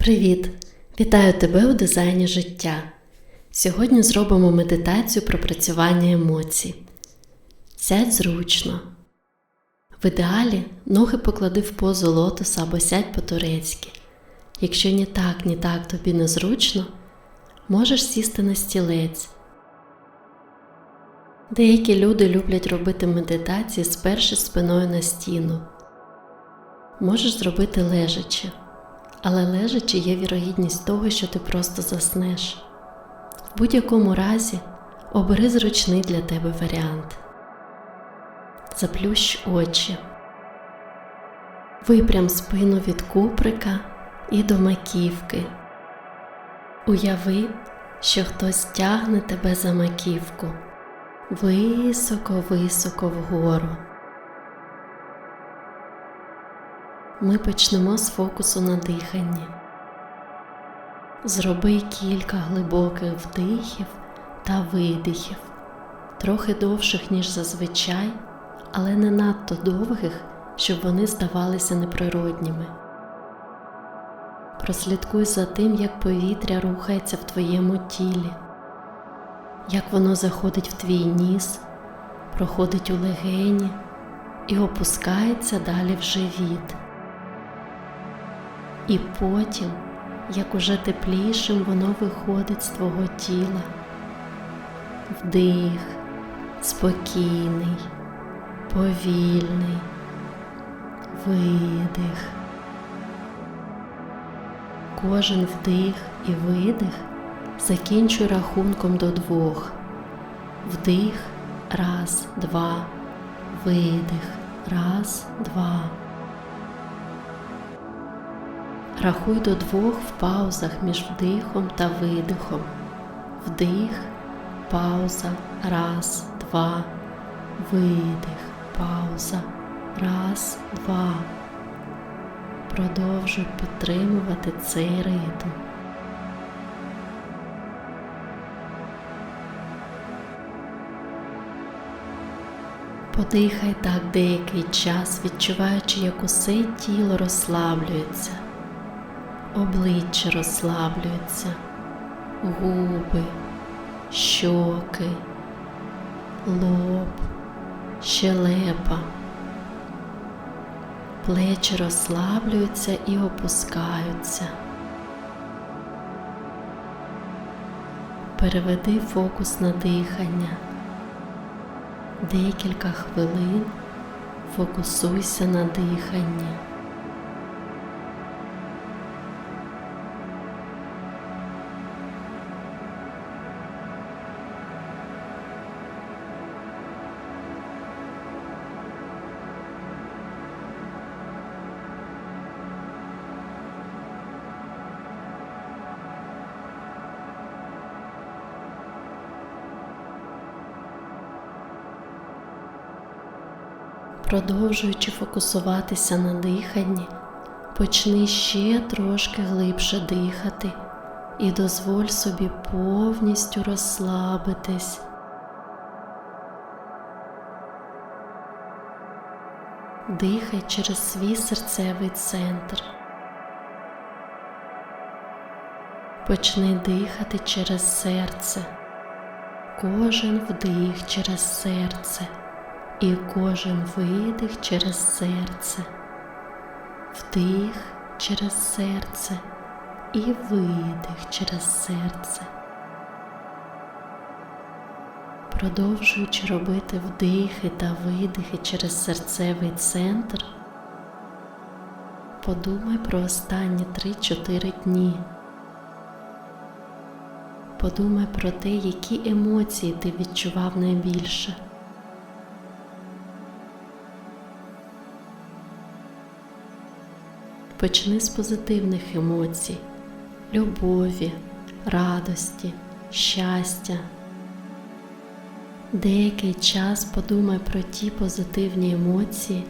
Привіт! Вітаю тебе у дизайні життя. Сьогодні зробимо медитацію про працювання емоцій. Сядь зручно. В ідеалі ноги поклади в позу лотоса або сядь по-турецьки. Якщо ні так, ні так тобі незручно, можеш сісти на стілець. Деякі люди люблять робити медитації, сперши спиною на стіну. Можеш зробити лежачи, але лежачи є вірогідність того, що ти просто заснеш. В будь-якому разі обери зручний для тебе варіант. Заплющ очі. Випрям спину від куприка і до маківки. Уяви, що хтось тягне тебе за маківку високо-високо вгору. Ми почнемо з фокусу на диханні. Зроби кілька глибоких вдихів та видихів, трохи довших, ніж зазвичай, але не надто довгих, щоб вони здавалися неприродніми. Прослідкуй за тим, як повітря рухається в твоєму тілі, як воно заходить в твій ніс, проходить у легені і опускається далі в живіт. І потім, як уже теплішим воно виходить з твого тіла. Вдих, спокійний, повільний, видих. Кожен вдих і видих закінчуй рахунком до двох. Вдих, раз, два, видих, раз, два. Рахуй до двох в паузах між вдихом та видихом. Вдих, пауза, раз, два, видих, пауза, раз, два. Продовжуй підтримувати цей ритм. Подихай так деякий час, відчуваючи, як усе тіло розслаблюється обличчя розслаблюється, губи, щоки, лоб, щелепа, плечі розслаблюються і опускаються. Переведи фокус на дихання. Декілька хвилин фокусуйся на диханні. Продовжуючи фокусуватися на диханні, почни ще трошки глибше дихати і дозволь собі повністю розслабитись. Дихай через свій серцевий центр. Почни дихати через серце, кожен вдих через серце і кожен видих через серце, вдих через серце і видих через серце. Продовжуючи робити вдихи та видихи через серцевий центр, подумай про останні 3-4 дні. Подумай про те, які емоції ти відчував найбільше. Почни з позитивних емоцій, любові, радості, щастя. Деякий час подумай про ті позитивні емоції,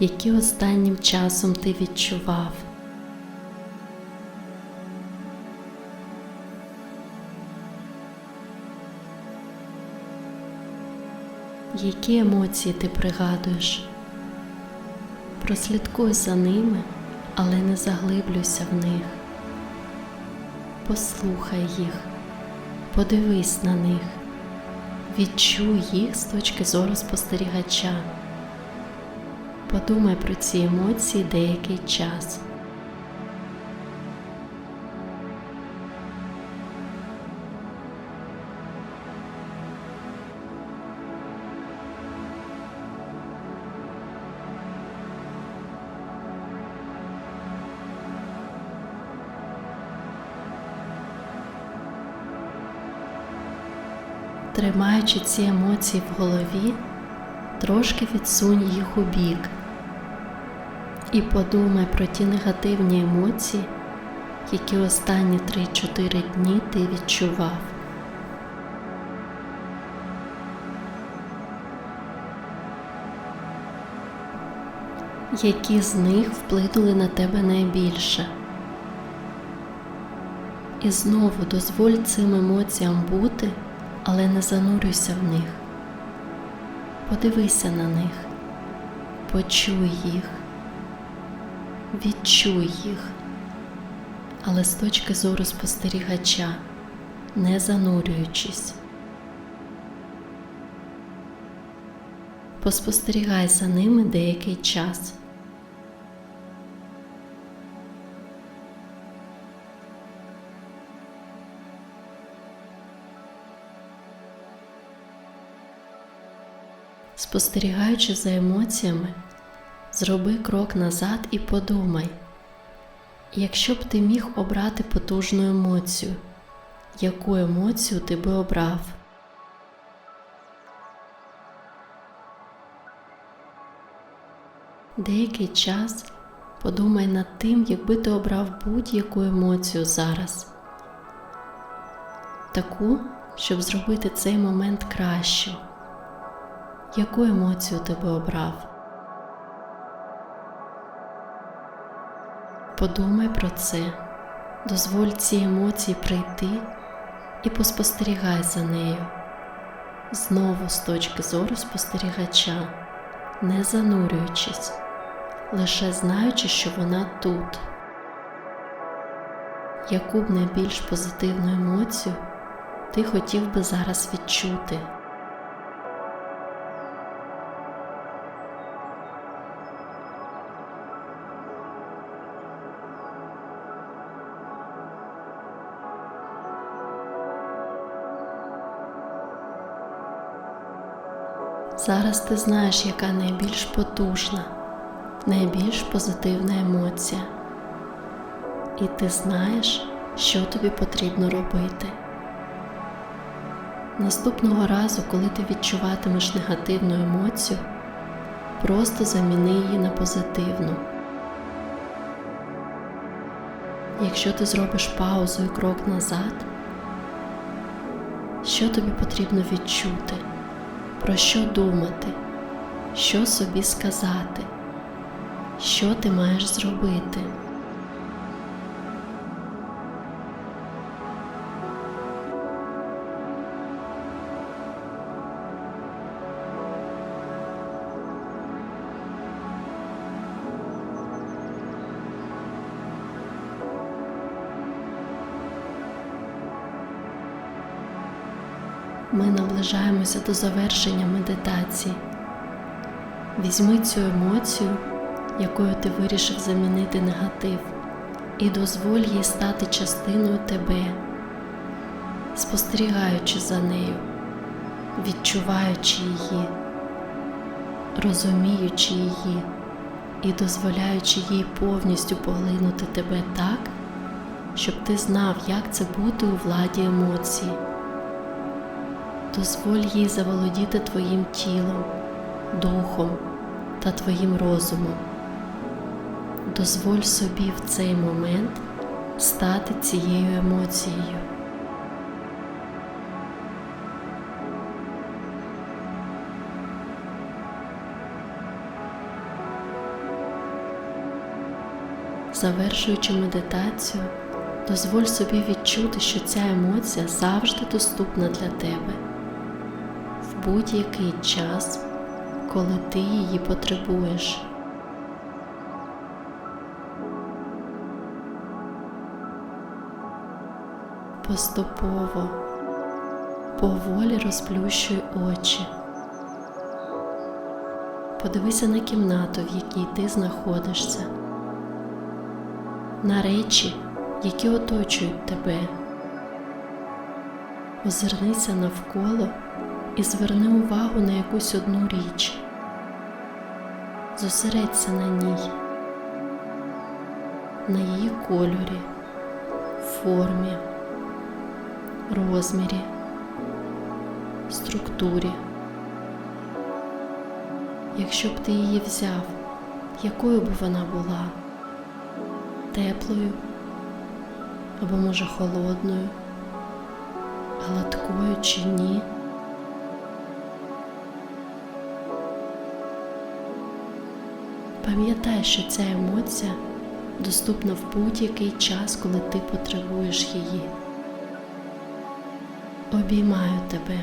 які останнім часом ти відчував. Які емоції ти пригадуєш? Прослідкуй за ними але не заглиблюйся в них. Послухай їх, подивись на них, відчуй їх з точки зору спостерігача. Подумай про ці емоції деякий час. Тримаючи ці емоції в голові, трошки відсунь їх у бік і подумай про ті негативні емоції, які останні 3-4 дні ти відчував. Які з них вплинули на тебе найбільше? І знову дозволь цим емоціям бути, але не занурюйся в них. Подивися на них, почуй їх, відчуй їх, але з точки зору спостерігача, не занурюючись. Поспостерігай за ними деякий час. Спостерігаючи за емоціями, зроби крок назад і подумай, якщо б ти міг обрати потужну емоцію, яку емоцію ти би обрав? Деякий час подумай над тим, якби ти обрав будь-яку емоцію зараз, таку, щоб зробити цей момент кращим. Яку емоцію ти би обрав? Подумай про це, дозволь цій емоції прийти і поспостерігай за нею. Знову з точки зору спостерігача, не занурюючись, лише знаючи, що вона тут. Яку б найбільш позитивну емоцію ти хотів би зараз відчути? Зараз ти знаєш, яка найбільш потужна, найбільш позитивна емоція. І ти знаєш, що тобі потрібно робити. Наступного разу, коли ти відчуватимеш негативну емоцію, просто заміни її на позитивну. Якщо ти зробиш паузу і крок назад, що тобі потрібно відчути? Про що думати, що собі сказати, що ти маєш зробити. Ми наближаємося до завершення медитації. Візьми цю емоцію, якою ти вирішив замінити негатив, і дозволь їй стати частиною тебе, спостерігаючи за нею, відчуваючи її, розуміючи її і дозволяючи їй повністю поглинути тебе так, щоб ти знав, як це бути у владі емоцій. Дозволь їй заволодіти твоїм тілом, духом та твоїм розумом. Дозволь собі в цей момент стати цією емоцією. Завершуючи медитацію, дозволь собі відчути, що ця емоція завжди доступна для тебе будь-який час, коли ти її потребуєш. Поступово поволі розплющуй очі. Подивися на кімнату, в якій ти знаходишся, на речі, які оточують тебе. Озирнися навколо і зверни увагу на якусь одну річ. Зосередься на ній, на її кольорі, формі, розмірі, структурі. Якщо б ти її взяв, якою б вона була? Теплою або, може, холодною, гладкою чи ні? Пам'ятай, що ця емоція доступна в будь-який час, коли ти потребуєш її. Обіймаю тебе.